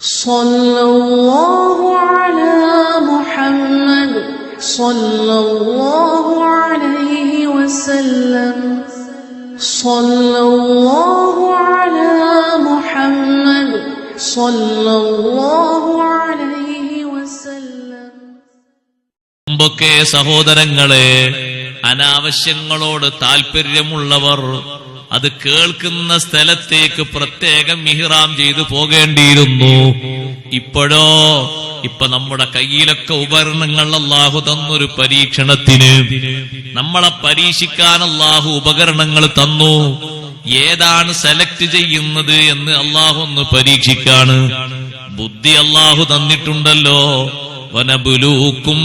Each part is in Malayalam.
صلى الله على محمد صلى الله عليه وسلم صلى الله على محمد صلى الله عليه وسلم മുമ്പൊക്കെ സഹോദരങ്ങളെ അനാവശ്യങ്ങളോട് താല്പര്യമുള്ളവർ അത് കേൾക്കുന്ന സ്ഥലത്തേക്ക് പ്രത്യേകം മിഹിറാം ചെയ്തു പോകേണ്ടിയിരുന്നു. ഇപ്പോഴോ ഇപ്പൊ നമ്മുടെ കയ്യിലൊക്കെ ഉപകരണങ്ങൾ അള്ളാഹു തന്നൊരു പരീക്ഷണത്തിന്. നമ്മളെ പരീക്ഷിക്കാൻ അള്ളാഹു ഉപകരണങ്ങൾ തന്നു. ഏതാണ് സെലക്ട് ചെയ്യുന്നത് എന്ന് അള്ളാഹു ഒന്ന് പരീക്ഷിക്കാണ്. ബുദ്ധി അള്ളാഹു തന്നിട്ടുണ്ടല്ലോ. വനബുലൂക്കും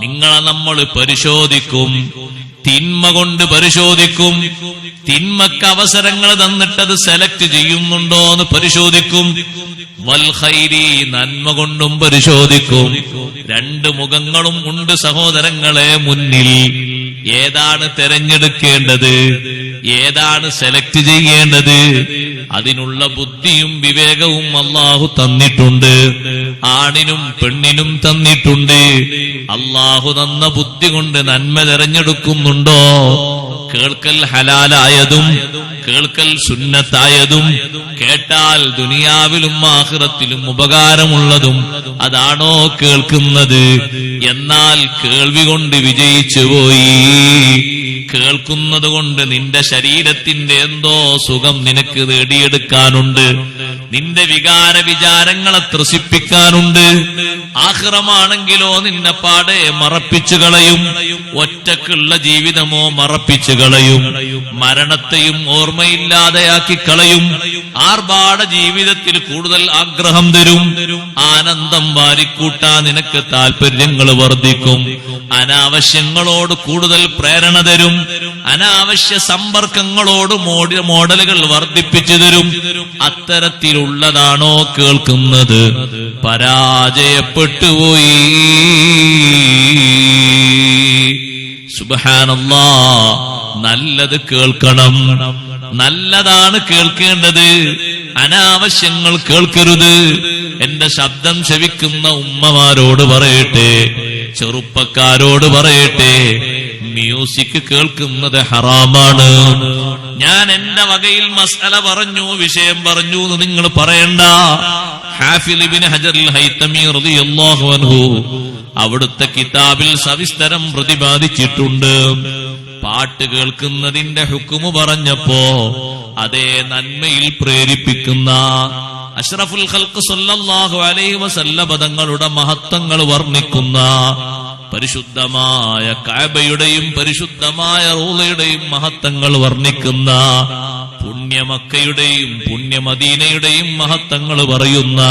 നിങ്ങളെ നമ്മൾ പരിശോധിക്കും. തിന്മ കൊണ്ട് പരിശോധിക്കും. തിന്മക്ക് അവസരങ്ങൾ തന്നിട്ടത് സെലക്ട് ചെയ്യുന്നുണ്ടോ എന്ന് പരിശോധിക്കും വൽഹൈരി നന്മ കൊണ്ടും പരിശോധിക്കും. രണ്ട് മുഖങ്ങളും ഉണ്ട് സഹോദരങ്ങളെ മുന്നിൽ. ഏതാണ് തെരഞ്ഞെടുക്കേണ്ടത്? ഏതാണ് സെലക്ട് ചെയ്യേണ്ടത്? അതിനുള്ള ബുദ്ധിയും വിവേകവും അള്ളാഹു തന്നിട്ടുണ്ട്. ആണിനും പെണ്ണിനും തന്നിട്ടുണ്ട്. അള്ളാഹു തന്ന ബുദ്ധി കൊണ്ട് നന്മ തെരഞ്ഞെടുക്കുന്നുണ്ടോ? കേൾക്കൽ ഹലാലായതും കേൾക്കൽ സുന്നത്തായതും കേട്ടാൽ ദുനിയാവിലും ആഹ്റത്തിലും ഉപകാരമുള്ളതും അതാണോ കേൾക്കുന്നത്? എന്നാൽ കേൾവി കൊണ്ട് വിജയിച്ചു പോയി. കേൾക്കുന്നത് കൊണ്ട് നിന്റെ ശരീരത്തിന്റെ എന്തോ സുഖം നിനക്ക് നേടിയെടുക്കാനുണ്ട്. നിന്റെ വികാര വിചാരങ്ങളെ ത്രസിപ്പിക്കാനുണ്ട്. ആഹ്റമാണെങ്കിലോ നിന്നെ പാടെ മറപ്പിച്ചു കളയും. ഒറ്റക്കുള്ള ജീവിതമോ മറപ്പിച്ചു കളയും. മരണത്തെയും ഓർമ്മയില്ലാതെയാക്കി കളയും. ആർഭാട ജീവിതത്തിൽ കൂടുതൽ ആഗ്രഹം തരും. ആനന്ദം വാരിക്കൂട്ടാ നിനക്ക് താല്പര്യങ്ങൾ വർദ്ധിക്കും. അനാവശ്യങ്ങളോട് കൂടുതൽ പ്രേരണ തരും. അനാവശ്യ സമ്പർക്കങ്ങളോട് മോഡ- മോഡലുകൾ വർദ്ധിപ്പിച്ചു തരും. അത്തരത്തിലുള്ളതാണോ കേൾക്കുന്നത്? പരാജയപ്പെട്ടുപോയി സുബഹാനല്ലാ നല്ലത് കേൾക്കണം. നല്ലതാണ് കേൾക്കേണ്ടത്. അനാവശ്യങ്ങൾ കേൾക്കരുത്. എന്റെ ശബ്ദം ശവിക്കുന്ന ഉമ്മമാരോട് പറയട്ടെ. ചെറുപ്പക്കാരോട് പറയട്ടെ. മ്യൂസിക് കേൾക്കുന്നത് ഹറാമാണ്. ഞാൻ എന്റെ വകയിൽ മസല പറഞ്ഞു വിഷയം പറഞ്ഞു എന്ന് നിങ്ങൾ പറയണ്ട. റളിയല്ലാഹു അൻഹു അവിടുത്തെ കിതാബിൽ സവിസ്തരം പ്രതിപാദിച്ചിട്ടുണ്ട്. പാട്ട് കേൾക്കുന്നതിന്റെ ഹുക്കുമു പറഞ്ഞപ്പോ അതേ നന്മയിൽ പ്രേരിപ്പിക്കുന്ന അഷ്റഫുൽ ഖൽക്ക് സല്ലല്ലാഹു അലൈഹി വസല്ല പദങ്ങളുടെ മഹത്വങ്ങൾ വർണിക്കുന്ന പരിശുദ്ധമായ കാബയുടെയും പരിശുദ്ധമായ റൂളയുടെയും മഹത്വങ്ങൾ വർണിക്കുന്ന പുണ്യമക്കയുടെയും പുണ്യമദീനയുടെയും മഹത്വങ്ങൾ പറയുന്ന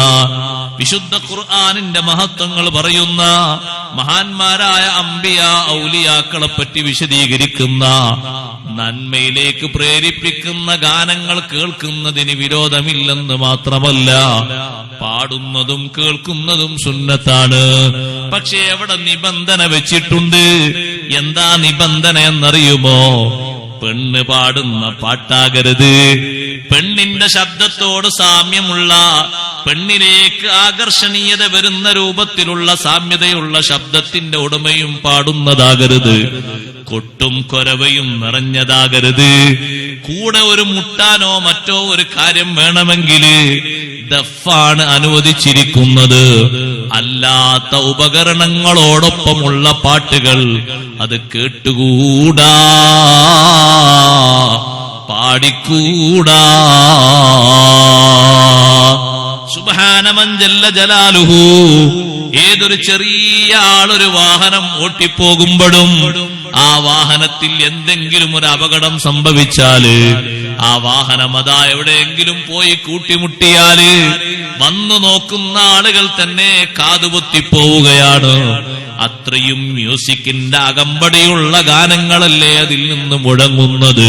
വിശുദ്ധ ഖുർആാനിന്റെ മഹത്വങ്ങൾ പറയുന്ന മഹാന്മാരായ അമ്പിയ ഔലിയാക്കളെ പറ്റി വിശദീകരിക്കുന്ന നന്മയിലേക്ക് പ്രേരിപ്പിക്കുന്ന ഗാനങ്ങൾ കേൾക്കുന്നതിന് വിരോധമില്ലെന്ന് മാത്രമല്ല പാടുന്നതും കേൾക്കുന്നതും സുന്നത്താണ്. പക്ഷെ എവിടെ നിബന്ധന വെച്ചിട്ടുണ്ട്. എന്താ നിബന്ധന എന്നറിയുമോ? പെണ്ണ് പാടുന്ന പാട്ടാകരുത്. പെണ്ണിന്റെ ശബ്ദത്തോട് സാമ്യമുള്ള പെണ്ണിലേക്ക് ആകർഷണീയത വരുന്ന രൂപത്തിലുള്ള സാമ്യതയുള്ള ശബ്ദത്തിന്റെ ഉടമയും പാടുന്നതാകരുത്. കൊട്ടും കൊരവയും നിറഞ്ഞതാകരുത്. കൂടെ ഒരു മുട്ടാനോ മറ്റോ ഒരു കാര്യം വേണമെങ്കിൽ ദഫാണ് അനുവദിച്ചിരിക്കുന്നത്. അല്ലാത്ത ഉപകരണങ്ങളോടൊപ്പമുള്ള പാട്ടുകൾ അത് കേട്ടുകൂടാ. പാടിക്കൂടാ. സുബഹാനമഞ്ചല്ല ജലാലുഹു. ഏതൊരു ചെറിയ ആളൊരു വാഹനം ഓട്ടിപ്പോകുമ്പോഴും ആ വാഹനത്തിൽ എന്തെങ്കിലും ഒരു അപകടം സംഭവിച്ചാൽ ആ വാഹനം അതാ എവിടെയെങ്കിലും പോയി കൂട്ടിമുട്ടിയാൽ വന്നു നോക്കുന്ന ആളുകൾ തന്നെ കാതുപൊത്തിപ്പോവുകയാണ് അത്രയും മ്യൂസിക്കിന്റെ അകമ്പടിയുള്ള ഗാനങ്ങളല്ലേ അതിൽ നിന്ന് മുഴങ്ങുന്നത്?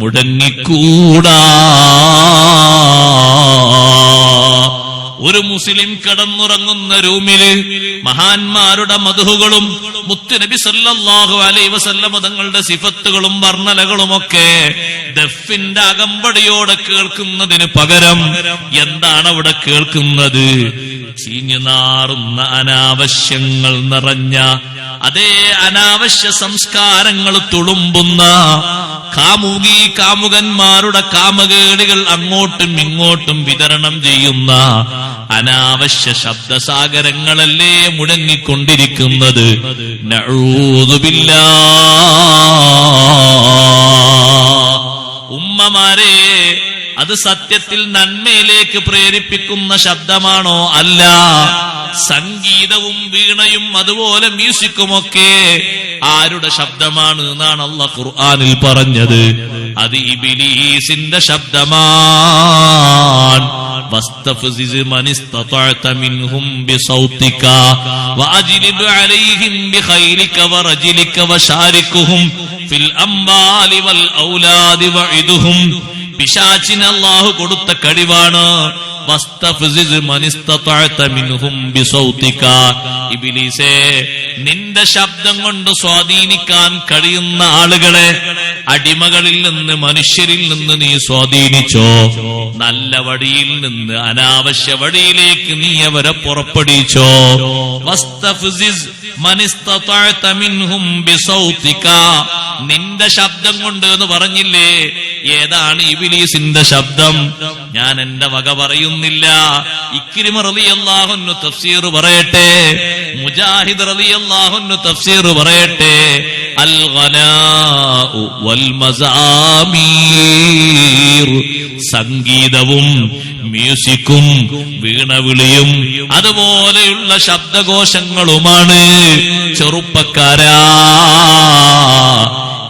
മുടങ്ങിക്കൂടാ ഒരു മുസ്ലിം കിടന്നുറങ്ങുന്ന റൂമിൽ മഹാന്മാരുടെ മധുഹുകളും മുത്തുനബി സല്ലാഹു അലൈ വസല്ലമ തങ്ങളുടെ സിഫത്തുകളും വർണലകളുമൊക്കെ ദഫിന്റെ അകമ്പടിയോടെ കേൾക്കുന്നതിന് പകരം എന്താണ് അവിടെ കേൾക്കുന്നത്? ചീഞ്ഞു നാറുന്ന അനാവശ്യങ്ങൾ നിറഞ്ഞ അതേ അനാവശ്യ സംസ്കാരങ്ങൾ തുളുമ്പുന്ന കാമുകി കാമുകന്മാരുടെ കാമകേളികൾ അങ്ങോട്ടും ഇങ്ങോട്ടും വിതരണം ചെയ്യുന്ന അനാവശ്യ ശബ്ദസാഗരങ്ങളല്ലേ മുടങ്ങിക്കൊണ്ടിരിക്കുന്നത്. ഉമ്മമാരെ അത് സത്യത്തിൽ നന്മയിലേക്ക് പ്രേരിപ്പിക്കുന്ന ശബ്ദമാണോ? അല്ല. സംഗീതവും വീണയും അതുപോലെ മ്യൂസിക്കുമൊക്കെ ആരുടെ ശബ്ദമാണ് എന്നാണ് അല്ല ഖുർആാനിൽ പറഞ്ഞത്. അത് ഇബിലീസിന്റെ ശബ്ദമാണ് واستفزز من استطعت منهم بصوتك وأجلب عليهم بخيلك ورجلك وشاركهم في الأموال والأولاد وعدهم പിശാച്ചിന് അള്ളാഹു കൊടുത്ത കഴിവാണ് നിന്റെ ശബ്ദം കൊണ്ട് സ്വാധീനിക്കാൻ കഴിയുന്ന ആളുകളെ അടിമകളിൽ നിന്ന് മനുഷ്യരിൽ നിന്ന് നീ സ്വാധീനിച്ചോ? നല്ല വഴിയിൽ നിന്ന് അനാവശ്യ വഴിയിലേക്ക് നീ അവരെ ബിസൗതിക. നിന്റെ ശബ്ദം കൊണ്ട് എന്ന് പറഞ്ഞില്ലേ? ഏതാണ് ഇബിലീസിന്റെ ശബ്ദം? ഞാൻ എന്റെ വക പറയുന്നില്ല. ഇക്കിരിമ റളിയല്ലാഹുന്നു തഫ്സീർ പറയട്ടെ. മുജാഹിദ് റളിയല്ലാഹുന്നു തഫ്സീർ പറയട്ടെ. അൽ വൽ മസാമീർ സംഗീതവും മ്യൂസിക്കും വീണവിളിയും അതുപോലെയുള്ള ശബ്ദകോശങ്ങളുമാണ് ചെറുപ്പക്കാരാ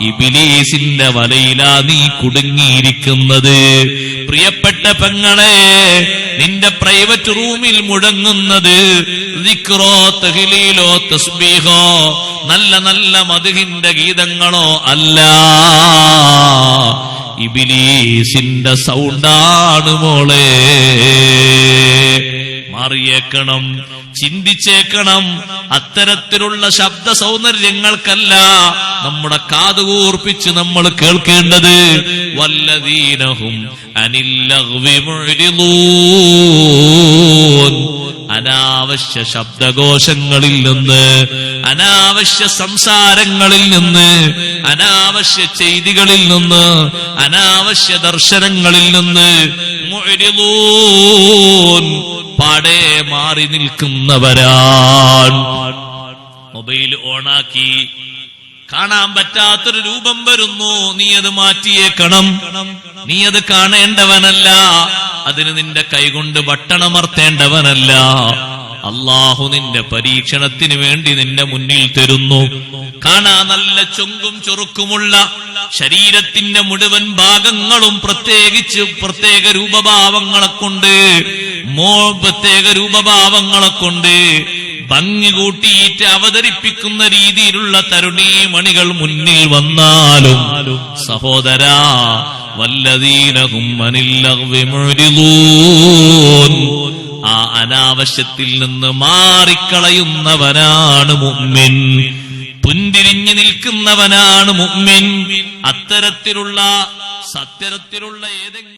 ഇബിലീസിന്റെ വലയിലാ നീ കുടുങ്ങിയിരിക്കുന്നത്. പ്രിയപ്പെട്ട പെങ്ങളെ നിന്റെ പ്രൈവറ്റ് റൂമിൽ മുടങ്ങുന്നത് ദിക്റോ തഹിലീലോ തസ്ബീഹോ നല്ല നല്ല മധുഹിന്റെ ഗീതങ്ങളോ അല്ല. ഇബിലീസിന്റെ സൗണ്ടാണ് മോളെ. മാറിയേക്കണം ചിന്തിച്ചേക്കണം. അത്തരത്തിലുള്ള ശബ്ദ സൗന്ദര്യങ്ങൾക്കല്ല നമ്മുടെ കാതുകൂർപ്പിച്ച് നമ്മൾ കേൾക്കേണ്ടത്. വല്ലതീനഹും അനില്ലൂ അനാവശ്യ ശബ്ദകോശങ്ങളിൽ നിന്ന് അനാവശ്യ സംസാരങ്ങളിൽ നിന്ന് അനാവശ്യ ചെയ്തികളിൽ നിന്ന് അനാവശ്യ ദർശനങ്ങളിൽ നിന്ന് മുഅ്രിദൂൻ പാടെ മാറി നിൽക്കുന്നവരാൻ മൊബൈൽ ഓണാക്കി. കാണാൻ പറ്റാത്തൊരു രൂപം വരുന്നു. നീ അത് മാറ്റിയേക്കണം. നീ അത് കാണേണ്ടവനല്ല. അതിന് നിന്റെ കൈകൊണ്ട് ബട്ടണമർത്തേണ്ടവനല്ല അള്ളാഹു നിന്റെ പരീക്ഷണത്തിന് വേണ്ടി നിന്റെ മുന്നിൽ തരുന്നു കാണാ നല്ല ചൊങ്കും ചൊറുക്കുമുള്ള ശരീരത്തിന്റെ മുഴുവൻ ഭാഗങ്ങളും പ്രത്യേകിച്ച് പ്രത്യേക രൂപഭാവങ്ങളെ കൊണ്ട് മോ പ്രത്യേക രൂപഭാവങ്ങളെ കൊണ്ട് ഭംഗി കൂട്ടിയിട്ട് അവതരിപ്പിക്കുന്ന രീതിയിലുള്ള തരുണീമണികൾ മുന്നിൽ വന്നാലും സഹോദരാ വല്ലതീനകും. ആ അനാവശ്യത്തിൽ നിന്ന് മാറിക്കളയുന്നവനാണ് മുമ്മിൻ പുന്തിരിഞ്ഞു നിൽക്കുന്നവനാണ് മുമ്മിൻ അത്തരത്തിലുള്ള സത്യത്തിലുള്ള ഏതെങ്കിലും